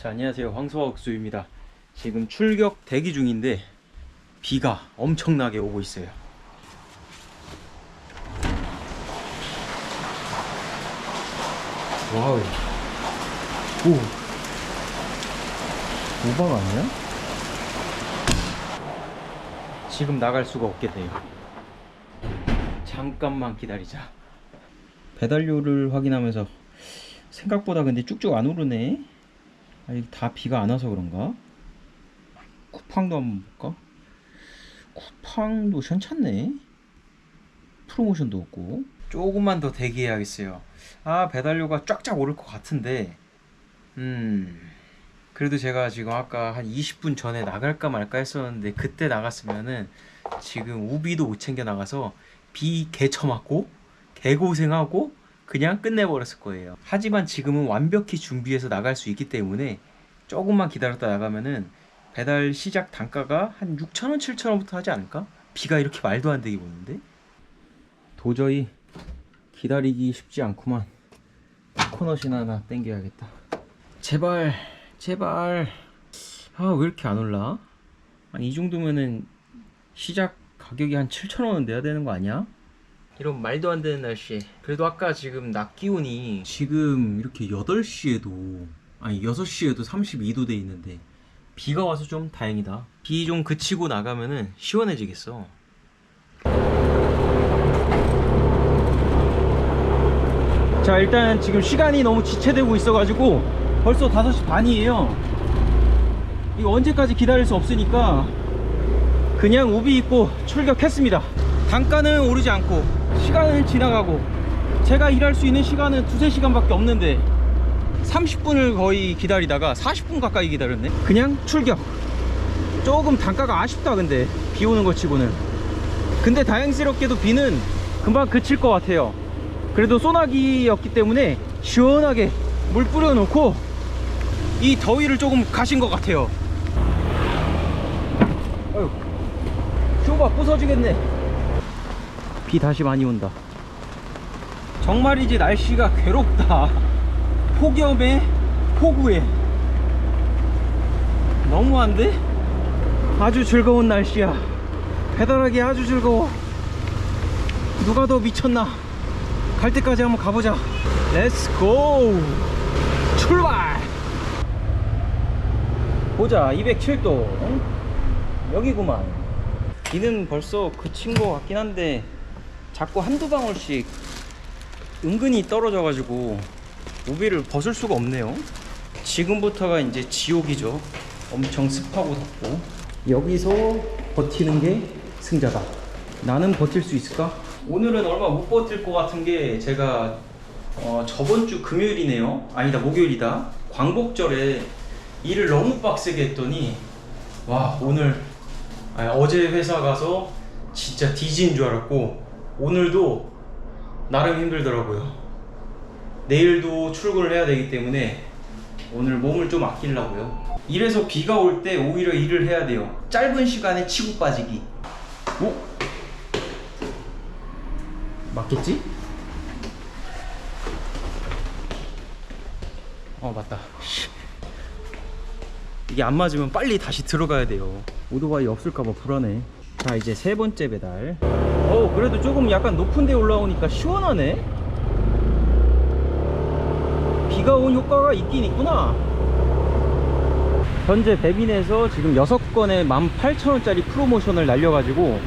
자, 안녕하세요. 황소학수입니다. 지금 출격 대기 중인데 비가 엄청나게 오고 있어요. 와우. 오. 오방 아니야? 지금 나갈 수가 없겠네요. 잠깐만 기다리자. 배달료를 확인하면서 생각보다 근데 쭉쭉 안 오르네. 아니 다 비가 안 와서 그런가? 쿠팡도 한번 볼까? 쿠팡도 괜찮네. 프로모션도 없고. 조금만 더 대기해야겠어요. 아 배달료가 쫙쫙 오를 것 같은데. 음. 그래도 제가 지금 아까 한 20분 전에 나갈까 말까 했었는데 그때 나갔으면은 지금 우비도 못 챙겨 나가서 비 개쳐맞고 개고생하고 그냥 끝내버렸을 거예요. 하지만 지금은 완벽히 준비해서 나갈 수 있기 때문에 조금만 기다렸다 나가면은 배달 시작 단가가 한 6,000원, 7,000원부터 하지 않을까? 비가 이렇게 말도 안 되게 오는데? 도저히 기다리기 쉽지 않구만. 코너신 하나 땡겨야겠다. 제발, 제발. 아, 왜 이렇게 안 올라? 이 정도면은 시작 가격이 한 7,000원은 내야 되는 거 아니야? 이런 말도 안 되는 날씨에 그래도 아까 지금 낮 기온이 지금 이렇게 8시에도 아니 6시에도 32도 돼 있는데 비가 와서 좀 다행이다. 비 좀 그치고 나가면은 시원해지겠어. 자 일단 지금 시간이 너무 지체되고 있어가지고 벌써 5시 반이에요. 이거 언제까지 기다릴 수 없으니까 그냥 우비 입고 출격했습니다. 단가는 오르지 않고 시간은 지나가고 제가 일할 수 있는 시간은 두세 시간밖에 없는데 30분을 거의 기다리다가 40분 가까이 기다렸네. 그냥 출격. 조금 단가가 아쉽다 근데. 비 오는 거 치고는. 근데 다행스럽게도 비는 금방 그칠 것 같아요. 그래도 소나기였기 때문에 시원하게 물 뿌려놓고 이 더위를 조금 가신 것 같아요. 어휴 쇼바 부서지겠네. 비 다시 많이 온다. 정말이지 날씨가 괴롭다 폭염에 폭우에. 너무한데? 아주 즐거운 날씨야. 배달하기 아주 즐거워. 누가 더 미쳤나? 갈 때까지 한번 가보자. 렛츠고 출발! 보자 207도. 여기구만. 비는 벌써 그친 것 같긴 한데 자꾸 한두 방울씩 은근히 떨어져 가지고 우비를 벗을 수가 없네요. 지금부터가 이제 지옥이죠. 엄청 습하고 덥고. 여기서 버티는 게 승자다. 나는 버틸 수 있을까? 오늘은 얼마 못 버틸 것 같은 게 제가 어, 저번 주 금요일이네요. 아니다 목요일이다. 광복절에 일을 너무 빡세게 했더니 와 오늘 아니, 어제 회사 가서 진짜 뒤진 줄 알았고 오늘도 나름 힘들더라고요. 내일도 출근을 해야 되기 때문에 오늘 몸을 좀 아끼려고요. 이래서 비가 올 때 오히려 일을 해야 돼요. 짧은 시간에 치고 빠지기. 오? 맞겠지? 어 맞다. 씨. 이게 안 맞으면 빨리 다시 들어가야 돼요. 오토바이 없을까봐 불안해. 자, 이제 세 번째 배달. 어, 그래도 조금 약간 높은 데 올라오니까 시원하네? 비가 온 효과가 있긴 있구나. 현재 배민에서 지금 6건에 18,000원짜리 프로모션을 날려가지고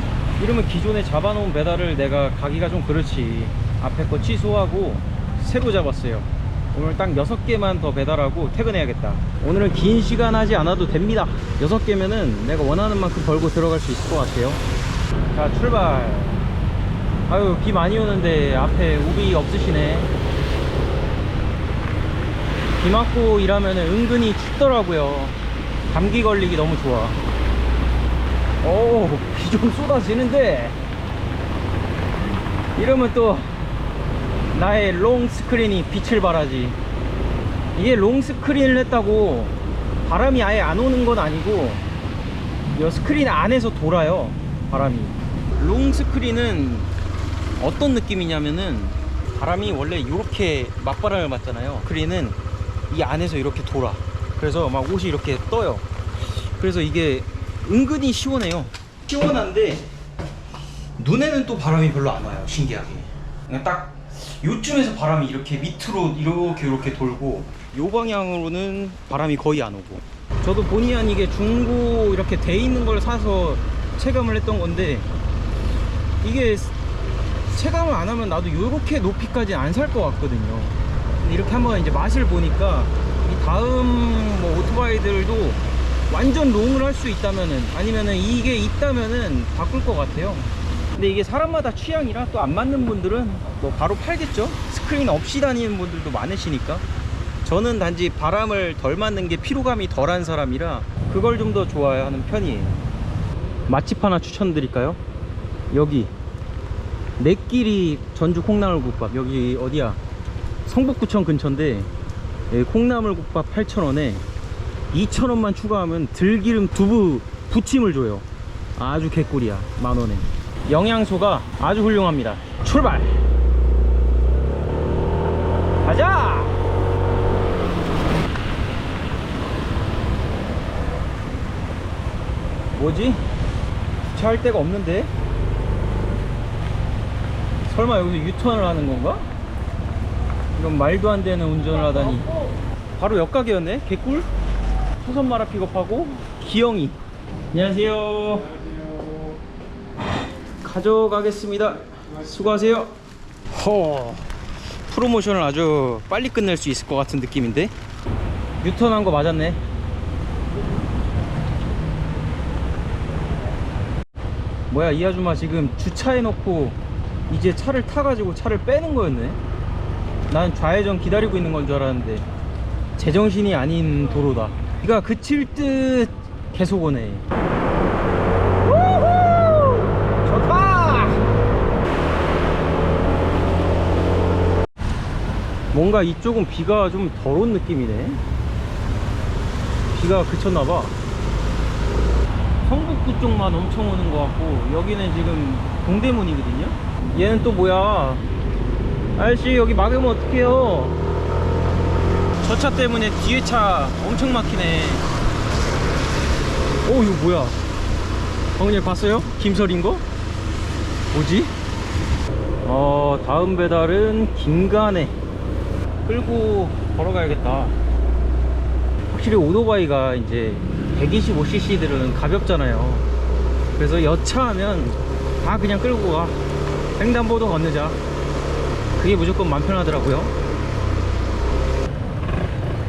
이러면 기존에 잡아놓은 배달을 내가 가기가 좀 그렇지. 앞에 거 취소하고 새로 잡았어요. 오늘 딱 6개만 더 배달하고 퇴근해야겠다 오늘은 긴 시간 하지 않아도 됩니다 6개면은 내가 원하는 만큼 벌고 들어갈 수 있을 것 같아요 자 출발 아유 비 많이 오는데 앞에 우비 없으시네 비 맞고 일하면은 은근히 춥더라고요. 감기 걸리기 너무 좋아. 오비 좀 쏟아지는데. 이러면 또 나의 롱 스크린이 빛을 발하지. 이게 롱 스크린을 했다고 바람이 아예 안 오는 건 아니고 이 스크린 안에서 돌아요 바람이. 롱 스크린은 어떤 느낌이냐면은 바람이 원래 이렇게 맞바람을 맞잖아요. 스크린은 이 안에서 이렇게 돌아 그래서 막 옷이 이렇게 떠요. 그래서 이게 은근히 시원해요. 시원한데 눈에는 또 바람이 별로 안 와요. 신기하게. 그냥 딱 요쯤에서 바람이 이렇게 밑으로 이렇게 이렇게 돌고 요 방향으로는 바람이 거의 안 오고. 저도 본의 아니게 중고 이렇게 돼 있는 걸 사서 체감을 했던 건데 이게 체감을 안 하면 나도 이렇게 높이까지 안 살 것 같거든요. 이렇게 한번 이제 맛을 보니까 이 다음 뭐 오토바이들도 완전 롱을 할 수 있다면은 아니면은 이게 있다면은 바꿀 것 같아요. 근데 이게 사람마다 취향이라 또 안 맞는 분들은 뭐 바로 팔겠죠. 스크린 없이 다니는 분들도 많으시니까. 저는 단지 바람을 덜 맞는 게 피로감이 덜한 사람이라 그걸 좀 더 좋아하는 편이에요. 맛집 하나 추천드릴까요? 여기 내끼리 전주 콩나물국밥 여기 어디야 성북구청 근처인데 예, 콩나물국밥 8,000원에 2,000원만 추가하면 들기름 두부 부침을 줘요 아주 개꿀이야 만원에 영양소가 아주 훌륭합니다 출발 가자 뭐지? 주차할 데가 없는데? 설마 여기서 유턴을 하는 건가? 이런 말도 안 되는 운전을 하다니. 바로 옆가게였네? 개꿀? 초선 마라 픽업하고 기영이. 안녕하세요. 가져가겠습니다. 수고하세요. 허 프로모션을 아주 빨리 끝낼 수 있을 것 같은 느낌인데? 유턴한 거 맞았네. 뭐야 이 아줌마 지금 주차해 놓고 이제 차를 타가지고 차를 빼는 거였네 난 좌회전 기다리고 있는 건 줄 알았는데 제정신이 아닌 도로다. 비가 그칠 듯 계속 오네. 뭔가 이쪽은 비가 좀 덜 온 느낌이네. 비가 그쳤나봐. 성북구 쪽만 엄청 오는 것 같고 여기는 지금 동대문이거든요? 얘는 또 뭐야 아저씨 여기 막으면 어떡해요 저 차 때문에 뒤에 차 엄청 막히네 오 이거 뭐야 방금 전에 봤어요? 김설인 거? 뭐지? 어 다음 배달은 김간에 끌고 걸어가야겠다 확실히 오토바이가 이제 125cc들은 가볍잖아요. 그래서 여차하면 다 그냥 끌고 가. 횡단보도 건너자. 그게 무조건 맘 편하더라고요.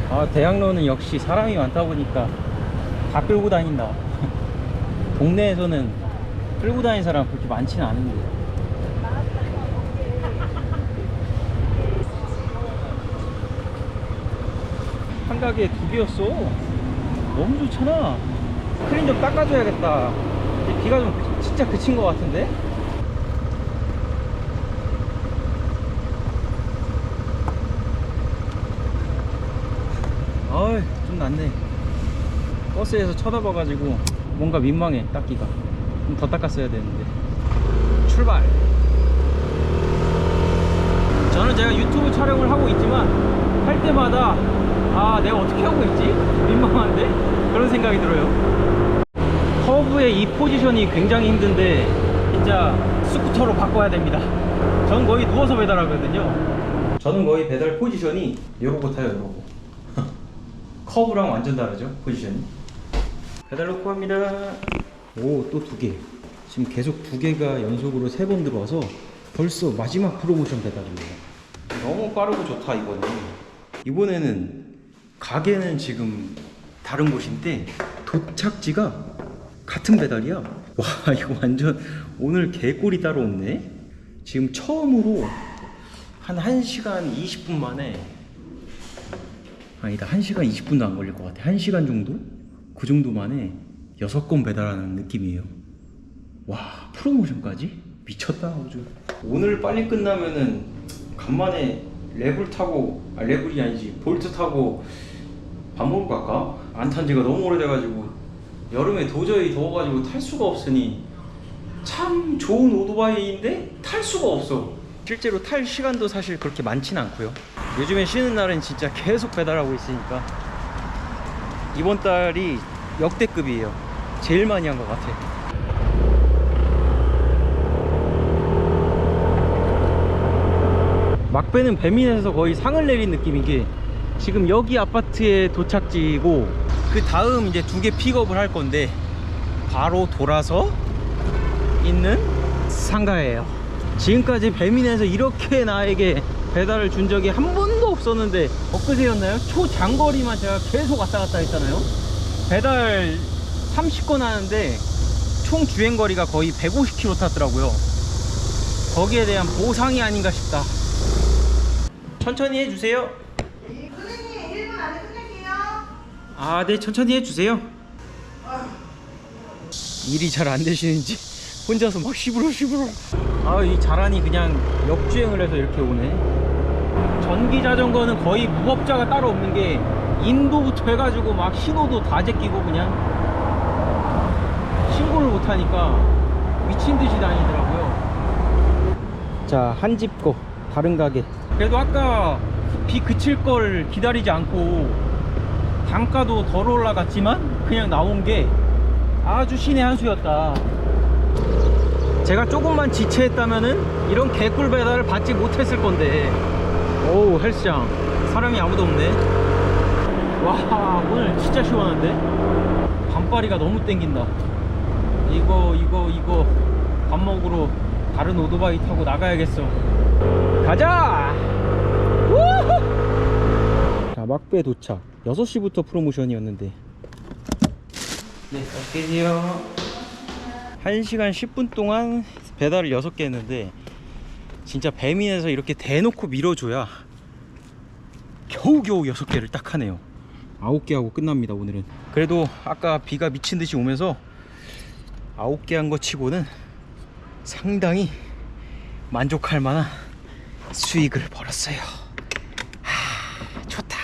아, 대학로는 역시 사람이 많다 보니까 다 끌고 다닌다. 동네에서는 끌고 다니는 사람 그렇게 많지는 않은데. 한 가게에 두 개였어. 너무 좋잖아. 스크린 좀 닦아줘야겠다. 비가 좀 그- 진짜 그친 것 같은데? 어이, 좀 낫네. 버스에서 쳐다봐가지고 뭔가 민망해, 닦기가. 좀 더 닦았어야 되는데. 출발! 저는 제가 유튜브 촬영을 하고 있지만 할 때마다 아 내가 어떻게 하고 있지? 민망한데? 그런 생각이 들어요 커브의 이 포지션이 굉장히 힘든데 진짜 스쿠터로 바꿔야 됩니다 저는 거의 누워서 배달하거든요 저는 거의 배달 포지션이 타요 요러고 커브랑 완전 다르죠? 포지션이? 배달 놓고 합니다. 오 또 두 개. 지금 계속 두 개가 연속으로 세 번 들어와서 벌써 마지막 프로모션 배달입니다. 너무 빠르고 좋다 이거는 이번에는 가게는 지금 다른 곳인데 도착지가 같은 배달이야. 와 이거 완전 오늘 개꿀이 따로 없네. 지금 처음으로 한 1시간 20분 만에 아니다 1시간 20분도 안 걸릴 것 같아 1시간 정도? 그 정도 만에 6건 배달하는 느낌이에요 와 프로모션까지? 미쳤다 아주 오늘 빨리 끝나면은 간만에 레블 타고 아 레블이 아니지 볼트 타고 밥 먹을 거 할까? 안 탄 지가 너무 오래돼가지고 여름에 도저히 더워가지고 탈 수가 없으니 참 좋은 오토바이인데 탈 수가 없어 실제로 탈 시간도 사실 그렇게 많진 않고요 요즘에 쉬는 날은 진짜 계속 배달하고 있으니까 이번 달이 역대급이에요. 제일 많이 한 것 같아. 막배는 배민에서 거의 상을 내린 느낌인 게 지금 여기 아파트의 도착지이고 그 다음 이제 두 개 픽업을 할 건데 바로 돌아서 있는 상가예요. 지금까지 배민에서 이렇게 나에게 배달을 준 적이 한 번도 없었는데 엊그제였나요? 초장거리만 제가 계속 왔다 갔다 했잖아요. 배달 30건 하는데 총 주행거리가 거의 150km 탔더라고요. 거기에 대한 보상이 아닌가 싶다. 천천히 해주세요. 선생님 1분 안에 끝낼게요. 아, 네, 천천히 해주세요. 일이 잘 안 되시는지 혼자서 막 시부러 시부러. 아, 이 자란이 그냥 역주행을 해서 이렇게 오네. 전기 자전거는 거의 무법자가 따로 없는 게 인도부터 해가지고 막 신호도 다 제끼고 그냥 신고를 못 하니까 미친 듯이 다니더라고요. 자, 한집거 다른 가게. 그래도 아까 비 그칠 걸 기다리지 않고 단가도 덜 올라갔지만 그냥 나온 게 아주 신의 한 수였다. 제가 조금만 지체했다면은 이런 개꿀 배달을 받지 못했을 건데. 오우 헬스장 사람이 아무도 없네. 와 오늘 진짜 시원한데? 반바리가 너무 땡긴다. 이거 이거 이거 밥 먹으러 다른 오토바이 타고 나가야겠어. 가자! 우후! 자, 막배 도착. 6시부터 프로모션이었는데. 네, 드세요. 1시간 10분 동안 배달을 6개 했는데, 진짜 배민에서 이렇게 대놓고 밀어줘야 겨우겨우 6개를 딱 하네요. 9개 하고 끝납니다, 오늘은. 그래도 아까 비가 미친 듯이 오면서 9개 한 거 치고는 상당히 만족할 만한 수익을 벌었어요. 하, 좋다.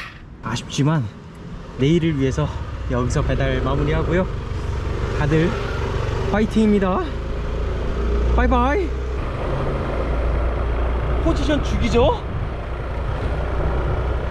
아쉽지만 내일을 위해서 여기서 배달 마무리하고요. 다들 파이팅입니다. 바이바이. 포지션 죽이죠?